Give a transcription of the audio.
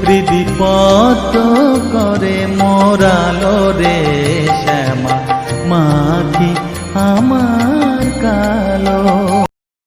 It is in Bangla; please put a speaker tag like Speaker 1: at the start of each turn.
Speaker 1: হৃদিপত করে মোরালো রে শ্যামা মাখি আমার কা